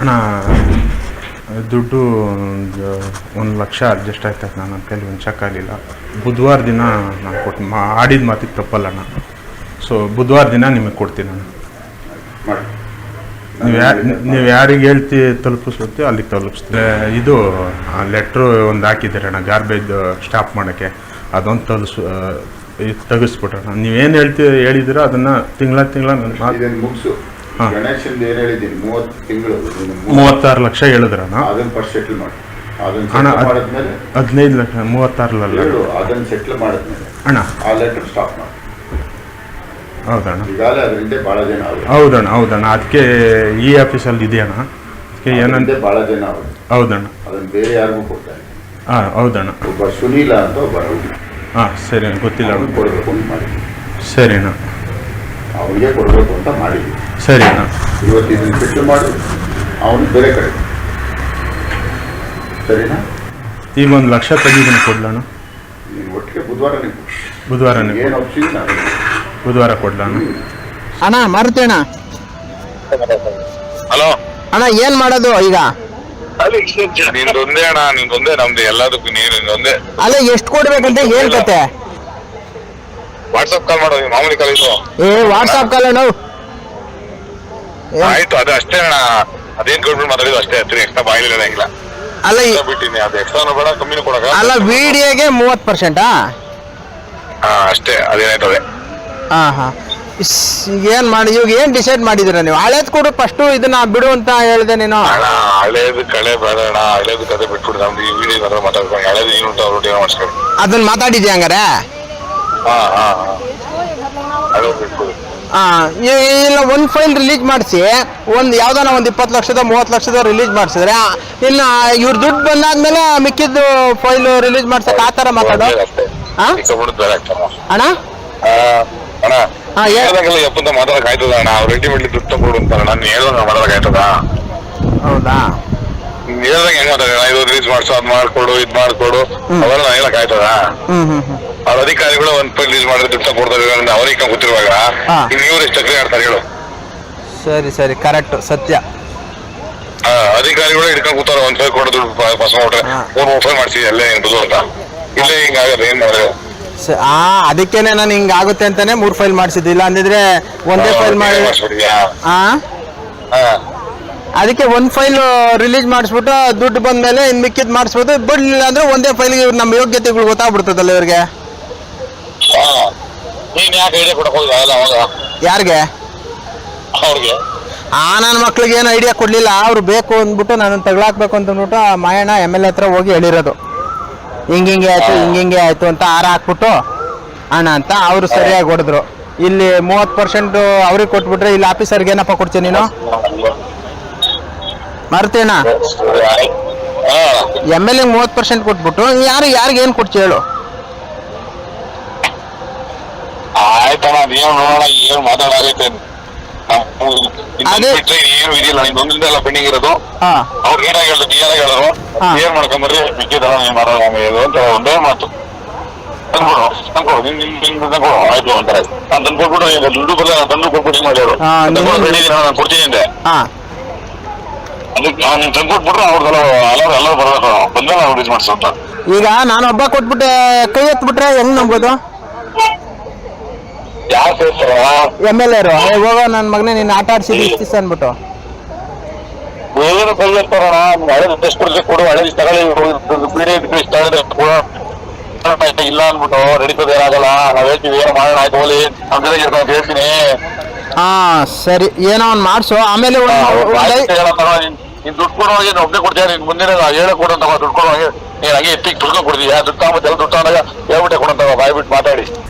ಅಣ್ಣ ದುಡ್ಡು ಒಂದು ಒಂದು ಲಕ್ಷ ಅಡ್ಜಸ್ಟ್ ನಾನು ನನ್ನ ಕೈಲಿ ಒಂದು ಚೆಕ್ ಆಗಲಿಲ್ಲ. ಬುಧವಾರ ದಿನ ನಾನು ಕೊಟ್ಟು ಮಾ ಆಡಿದ ಮಾತಿಗೆ ತಪ್ಪಲ್ಲ ಅಣ್ಣ. ಸೊ ಬುಧವಾರ ದಿನ ನಿಮಗೆ ಕೊಡ್ತೀನಿ ನಾನು ನೀವು ಯಾ ನೀವು ಯಾರಿಗೆ ಹೇಳ್ತಿ ತಲುಪಿಸ್ತೀವಿ ಅಲ್ಲಿಗೆ ತಲುಪಿಸ್ತೀವಿ ಇದು ಲೆಟ್ರು ಒಂದು ಹಾಕಿದ್ದೀರಣ್ಣ ಗಾರ್ಬೇಜ್ ಸ್ಟಾಪ್ ಮಾಡೋಕ್ಕೆ. ಅದೊಂದು ತಲುಸ್ ತೆಗಿಸ್ಬಿಟ್ರಣ್ಣ ನೀವೇನು ಹೇಳ್ತೀವಿ ಹೇಳಿದ್ದೀರೋ ಅದನ್ನು ತಿಂಗಳ ತಿಂಗಳ ನನ್ನ ಮುಗಿಸು. ಗಣೇಶನ್ ಏನ್ ಹೇಳಿದ್ದೀನಿ ಮೂವತ್ತು ತಿಂಗಳು ಮೂವತ್ತಾರು ಲಕ್ಷ ಹೇಳಿದ್ರ ಅದನ್ನ ಫಸ್ಟ್ ಸೆಟ್ಲ್ ಮಾಡಿ. ಅದನ್ನ ಅಣ್ಣ ಸೆಟ್ಲ್ ಅದ್- ಮಾಡಿದ್ಮೇಲೆ ಹದಿನೈದು ಲಕ್ಷ ಮೂವತ್ತಾರಲ್ಲ? ಹೇಳು ಅದನ್ನ ಸೆಟ್ಲ್ ಮಾಡಿದ್ಮೇಲೆ ಅಣ್ಣ. ಆ ಲೆಟರ್ ಸ್ಟಾಪ್ ಮಾಡಿ. ಹೌದಣ್ಣ. ಈಗಾಗಲೇ ಅದರಿಂದ ಬಹಳ ಜನ ಅವರು. ಹೌದಣ್ಣ ಹೌದಣ್ಣ. ಅದಕ್ಕೆ ಈ ಆಫೀಸಲ್ಲಿ ಇದೆಯಣ್ಣ? ಅದಕ್ಕೆ ಏನಂತೆ ಬಹಳ ಜನ ಅವರು. ಹೌದಣ್ಣ. ಅದನ್ನ ಬೇರೆ ಯಾರಿಗೂ ಕೊಡ್ತಾರೆ. ಹಾಂ ಹೌದಣ್ಣ. ಒಬ್ಬ ಸುನೀಲ ಅಂತ ಒಬ್ಬ ರೌಡಿ ಹಾಂ ಸರಿ ಅಣ್ಣ ಗೊತ್ತಿಲ್ಲ ಅಣ್ಣ. ಕೊಡಬೇಕು ಅಂತ ಮಾಡಿ ಸರಿ ಅಣ್ಣ. ಅವನಿಗೆ ಕೊಡಬೇಕು ಅಂತ ಮಾಡಿದ್ವಿ. ಸರಿ. ಅಣ್ಣ ಇವತ್ತು ಇದನ್ನು ಬಿಟ್ಟು ಮಾಡು ಅವನು ಬೇರೆ ಕಡೆ. ಸರಿನಾ? ಈಗ ಒಂದು ಲಕ್ಷ ತೆಗೀತೀನಿ ಕೊಡ್ಲಣ್ಣ ನೀನು ಒಟ್ಟಿಗೆ ಬುಧವಾರ ಬುಧವಾರನೇ ಏನು ಒಪ್ಸಿದ್ದೀನಿ ನಾನು ಬುಧವಾರ ಕೊಡ್ಲಣ್ಣ ಅಣ್ಣ ಮಾರುತಿ ಅಣ್ಣ. ಹಲೋ. ಅಣ್ಣ ಏನ್ ಮಾಡೋದು ಈಗ? ನಿಂದೊಂದೇ ಅಣ್ಣ ನಿಂದೊಂದೇ ನಮ್ದು ಎಲ್ಲದಕ್ಕೂ ನೀನು ನಿಂದೊಂದೇ ಅಲ್ಲ ಎಷ್ಟು ಕೊಡ್ಬೇಕಂತ ಏನ್ ಕತೆ ವಾಟ್ಸಪ್ ಕಾಲ್ ಮಾಡೋ ನೀನು ಮಾಮೂಲಿ ಕಾಲ್ ಇದು ಏ ವಾಟ್ಸಾಪ್ ಕಾಲ್ ನಾವು ಆಯ್ತು ಅದು ಅಷ್ಟೇ ಅಣ್ಣ. ಅದೇನ್ ಗೌರ್ಮೆಂಟ್ ಮಾತಾಡಿದ್ರು ಅಷ್ಟೇ ಹತ್ತಿರ ಎಕ್ಸ್ಟ್ರಾ ಬಾಯಿಲ್ ಇರಂಗಿಲ್ಲ ಅಲ್ಲ ಈ- ಬಿಟ್ಟಿನಿ ಅದು ಎಕ್ಸ್ಟ್ರಾ ಬೇಡ ಕಮ್ಮಿನೂ ಕೊಡಕ ಅಲ್ಲ ವಿಡಿಯೋಗೆ ಮೂವತ್ ಪರ್ಸೆಂಟಾ ಹಾ ಅಷ್ಟೇ ಅದೇನಾಯ್ತದೆ? ಹಾ ಹಾ. ಇಸ್, ಈಗ ಏನ್ ಮಾಡಿ ಇವಾಗ ಏನ್ ಡಿಸೈಡ್ ಮಾಡಿದಿರ ನೀವು? ಹಳೇದ್ ಕೊಡು ಫಸ್ಟ್ ಇದನ್ನ ಬಿಡು ಅಂತ ಹೇಳಿದೆ ನೀನು. ಅಣ್ಣ ಹಳೇದು ಕಳೆ ಬೇಡ ಅಣ್ಣ. ಹಳೇದು ಕತೆ ಬಿಟ್ಬಿಡು ನಮ್ದು ಈ ವಿಡಿಯೋ ಮಾತ್ರ ಮಾತಾಡ್ಕೊಂಡು ಹಳೇದು ಏನು ಉಂಟು ಅವ್ರು ಏನೋ ಮಾಡಿಸ್ಕೊಂಡು ಅದನ್ನ ಮಾತಾಡಿದ್ಯಾ ಹಂಗಾರೆ? ಹಾ ಹಾ ಹಾ. ಹಳೇದು ಬಿಟ್ಬಿಡು. ಇಲ್ಲ ಒಂದು ಫೈಲ್ ರಿಲೀಸ್ ಮಾಡಿಸಿ. ಒಂದು ಯಾವ್ದಾನ ಒಂದು ಇಪ್ಪತ್ತು ಲಕ್ಷದ ಮೂವತ್ತು ಲಕ್ಷದ ರಿಲೀಸ್ ಮಾಡಿಸಿದ್ರೆ ಇನ್ನ ಇವ್ರ ದುಡ್ಡು ಬಂದಾದ್ಮೇಲೆ ಮಿಕ್ಕಿದ್ದು ಫೈಲ್ ರಿಲೀಸ್ ಮಾಡ್ಸಕ್ ಆ ತರ ಮಾತಾಡೋ. ಅಣ್ಣ? ಮಾತಾಡಕ್ ಆಯ್ತದ ಅಣ್ಣ? ಅವ್ರು ರೆಡಿಮೇಡ್ಲಿ ದುಡ್ಡು ತಗೊಂಡು ಅಂತಾರ ನಾನು ಹೇಳ್ದಂಗ ಮಾತಾಡಕ್ ಆಯ್ತದ? ಹೌದಾ? ಹೇಳ್ದಂಗೆ ಹೆಂಗ್ ಮಾತಾಡ ಇದು ರಿಲೀಸ್ ಮಾಡ್ಸೋ ಅದ್ ಮಾಡ್ಕೊಡು ಇದ್ ಮಾಡ್ಕೊಡು. ಅವೆಲ್ಲ ನಾನು ಹೇಳಕ್ ಆಯ್ತದ? ಹ್ಮ್ ಹ್ಮ್ ಹ್ಮ್. ಅವ್ರ ಅಧಿಕಾರಿಗಳು ಒಂದ್ ರಿಲೀಸ್ ಮಾಡಿದ್ರೆ ದುಡ್ಡು ಕೊಡ್ತಾರೆ ಅವ್ರಿಗೆ ಗೊತ್ತಿರುವಾಗ ಹಾ. ಇನ್ ಇವ್ರು ಎಷ್ಟು ಚಕ್ರಿ ಆಡ್ತಾರೆ ಹೇಳು. ಸರಿ ಸರಿ. ಕರೆಕ್ಟ್ ಸತ್ಯ. ಆ, ಅಧಿಕಾರಿಗಳು ಹಿಡ್ಕೊಂಡ್ ಕೂತಾರ ಒಂದ್ ಫೈಲ್ ಕೊಡೋ ದುಡ್ಡು ಪಾಸ್ ಮಾಡ್ರೆ ಹಾ. ಮೂರ್ ಮೂರ್ ಫೈಲ್ ಅಲ್ಲೇ ಏನ್ಬೋದು ಅಂತ. ಇಲ್ಲೇ ಹಿಂಗ ಆಗಲ್ಲ ಏನ್ ಮಾಡಿದ್ರೆ? ಸ- ಆ ಅದಕ್ಕೇನೆ ನಾನು ಹಿಂಗ ಆಗುತ್ತೆ ಅಂತಾನೆ ಮೂರ್ ಫೈಲ್ ಮಾಡಿಸಿದ್ದು. ಇಲ್ಲ ಅಂದಿದ್ರೆ ಒಂದೇ ಫೈಲ್ ಮಾಡಿ ಮಾಡಿಸ್ಬಿಟ್ಟಿದ್ಯಾ ಆ? ಹಾ. ಅದಕ್ಕೆ ಒಂದು ಫೈಲ್ ರಿಲೀಸ್ ಮಾಡಿಸ್ಬಿಟ್ಟು ದುಡ್ಡು ಬಂದ್ಮೇಲೆ ಇನ್ನು ಮಿಕ್ಕಿದ್ ಮಾಡಿಸ್ಬೋದು ಬಿಡ್ಲಿಲ್ಲ ಅಂದ್ರೆ ಒಂದೇ ಫೈಲ್ಗೆ ನಮ್ಮ ಯೋಗ್ಯತೆಗಳು ಗೊತ್ತಾಗ್ಬಿಡ್ತದಲ್ಲ ಇವ್ರಿಗೆ. ಯಾರಿಗೆ? ಆ ನನ್ನ ಮಕ್ಳಿಗೆ ಏನು ಐಡಿಯಾ ಕೊಡ್ಲಿಲ್ಲ. ಅವ್ರು ಬೇಕು ಅಂದ್ಬಿಟ್ಟು ನಾನು ತಗ್ಲಾಕ್ಬೇಕು ಅಂತ ಅಂದ್ಬಿಟ್ಟು ಆ ಮಾಯಣ್ಣ ಎಂ ಎಲ್ ಎ ಹತ್ರ ಹೋಗಿ ಹೇಳಿರೋದು. ಹಿಂಗಿಂಗೆ ಆಯ್ತು ಹಿಂಗ್ ಹಿಂಗೆ ಆಯ್ತು ಅಂತ ಆರ ಹಾಕ್ಬಿಟ್ಟು ಅಣ್ಣ ಅಂತ ಅವರು ಸರಿಯಾಗಿ ಹೊಡೆದ್ರು. ಇಲ್ಲಿ ಮೂವತ್ತು ಪರ್ಸೆಂಟ್ ಅವ್ರಿಗೆ ಕೊಟ್ಬಿಟ್ರೆ ಇಲ್ಲಿ ಆಫೀಸರ್ಗೆ ಏನಪ್ಪ ಕೊಡ್ತೀನಿ ನೀನು? ಮರ್ತೀಣ ಹಾ ಎಂ ಎಲ್ ಎ ಮೂವತ್ ಪರ್ಸೆಂಟ್ ಕೊಟ್ಬಿಟ್ಟು ಯಾರು ಯಾರಿಗೆ ಏನು ಕೊಡ್ತಿ ಹೇಳು? ಆಯ್ತಣ್ಣ ನೋಡೋಣ ಏನ್ ಮಾತಾಡಾಗೈತೆ ಅದೇ- ಬಿಟ್ರೆ ಏನು ಇದಿಲ್ಲ ನಿಂದೊಂದಿಂದ ಎಲ್ಲ ಪೆಂಡಿಂಗ್ ಇರೋದು. ಹಾ. ಅವ್ರು ಏನಾಗ ಹೇಳಿದ್ರು. ಏನ್ ಮಾಡ್ಕೊಂಬರ್ರಿ? ಮಿಕ್ಕಿದಲ್ಲ ನೀವ್ ಮಾಡೋದು ಹಂಗೆ ಇದು ಅಂತ ಒಂದೇ ಮಾತು. ಆಯ್ತು ಅಂತಾರೆ. ತಂದು ದುಡ್ಡು ಬರಲ್ಲ ತಂದು ಕೊಟ್ಬಿಟ್ಟು ಮಾಡ್ಯಾರು ಕೊಡ್ತೀನಿ ಅಂದೆ. ಹಾ. ಅದಕ್ಕೆ ನಾನು ನೀನ್ ತಂದ್ಕೊಟ್ಬಿಟ್ರೆ ಅವ್ರದ್ದೆಲ್ಲ ಎಲ್ಲರೂ ಎಲ್ಲರೂ ಬರ್ಬೇಕು. ಬಂದ್ರೆ ನಾವು ರಿಲೀಸ್ ಮಾಡ್ಸೋ ಅಂತ. ಈಗ ನಾನು ಹಬ್ಬ ಕೊಟ್ಬಿಟ್ಟೆ ಕೈ ಎತ್ಬಿಟ್ರೆ ಹೆಂಗ್ ನಂಬೋದು? ಯಾರು ಸೇರ್ತಾರ ಎಂ ಎಲ್ ಎರು ಹೋಗೋ ನನ್ನ ಮಗನೇ ನೀನ್ ಆಟ ಆಡ್ಸಿದ್ದು ಇಷ್ಟಿಸ್ ಅಂದ್ಬಿಟ್ಟು. ಬೇರೆ ಕೈ ಎತ್ತಾರಣ ಹಳೆ ಟೆಸ್ಟ್ ಕೊಡ್ಲಿಕ್ಕೆ ಕೊಡು ಹಳೆ ತಗೊಳ್ಳಿ ಪೀಡಿ ಇಷ್ಟ ಕೊಡು ಇಲ್ಲ ಅಂದ್ಬಿಟ್ಟು ನಡೀತದೆ ಏನಾಗಲ್ಲ. ನಾವ್ ಹೇಳ್ತೀವಿ ಏನೋ ಮಾಡೋಣ ಆಯ್ತು ಹೋಲಿ ನಮ್ ಜೊತೆಗೆ ಇರ್ತಾನೆ ಅಂತ ಹೇಳ್ತೀನಿ. ಹಾ ಸರಿ. ಏನೋ ಒಂದು ಮಾಡಿಸು. ಆಮೇಲೆ ಹಾ, ಒಂದು ಒಂದು ಐ- ಹೇಳೋ ನೀನ್ ನೀನ್ ದುಡ್ಡು ಕೊಡುವಾಗ ನೀನ್ ಒಬ್ಬನೇ ಕೊಡ್ತೀಯ, ನಿನ್ ಮುಂದಿನ ಹೇಳ ಕೊಡಂತ ದುಡ್ಡು ಕೊಡುವಾಗ ನೀನ್ ಹಾಗೆ ಎತ್ತಿಗೆ ತುಡ್ಕೊಂಡು ಕೊಡ್ತೀಯ. ದುಡ್ಡು ತಗೊಂಬತ್ತೆ ಎಲ್ಲ ದುಡ್ಡು ತಗೊಂಡಾಗ ಹೇಳ್ಬಿಟ್ಟೆ ಕೊಡಂತ ಬಾಯ್ಬಿಟ್ಟು ಬಾಯ್ ಬಿಟ್ಟು ಮಾತಾಡಿ.